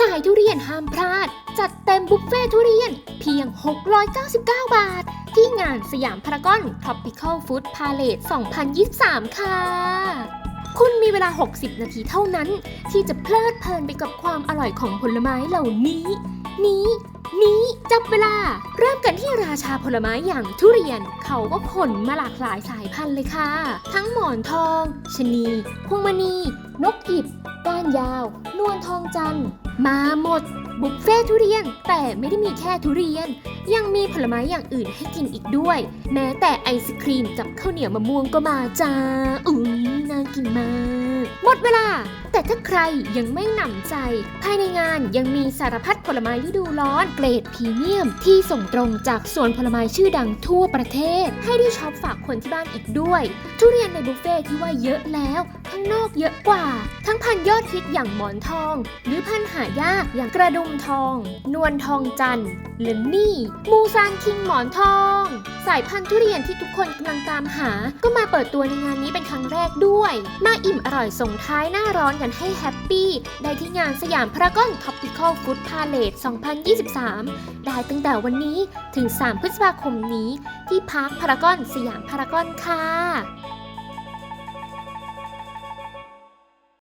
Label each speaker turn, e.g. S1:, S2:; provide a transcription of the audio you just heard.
S1: สายทุเรียนห้ามพลาด จัดเต็มบุฟเฟ่ทุเรียน เพียง 699 บาท ที่งานสยามพารากอน Tropical Food Palette 2023 ค่ะ คุณมีเวลา 60 นาทีเท่านั้น ที่จะเพลิดเพลินไปกับความอร่อยของผลไม้เหล่านี้ นี้ นี้ จับเวลา เริ่มกันที่ราชาผลไม้อย่างทุเรียน เขาก็ขนมาหลากหลายสายพันธุ์เลยค่ะ ทั้งหมอนทองชะนี พวงมณี นกหยิบ ก้านยาว นวลทองจันทร์ มาหมดบุฟเฟ่ทุเรียน แต่ไม่ได้มีแค่ทุเรียน ยังมีผลไม้อย่างอื่นให้กินอีกด้วย แม้แต่ไอศครีมกับข้าวเหนียวมะม่วงก็มาจ้าอุ้ยน่ากินมาก หมดเวลา แต่ถ้าใครยังไม่หนำใจ ภายในงานยังมีสารพัดผลไม้ฤดูร้อนเกรดพรีเมียม ที่ส่งตรงจากสวนผลไม้ชื่อดังทั่วประเทศ ให้ได้ช็อปฝากคนที่บ้านอีกด้วย ทุเรียนในบุฟเฟ่ที่ว่าเยอะแล้วข้างนอกเยอะกว่า ทั้งพันยอดฮิตอย่างหมอนทอง หรือพันหายากอย่างกระดุมทอง นวลทองจันทร์และนี่ มูซานคิงหมอนทอง สายพันธุ์ทุเรียนที่ทุกคนกำลังตามหา ก็มาเปิดตัวในงานนี้เป็นครั้งแรกด้วย มาอิ่มอร่อยส่งท้ายหน้าร้อนกันให้แฮปปี้ ได้ที่งานสยามพารากอนท็อปปิคอลฟู้ดพาเลต2023 ได้ตั้งแต่วันนี้ถึง 3 พฤษภาคมนี้ ที่พาร์คพารากอนสยามพารากอนค่ะ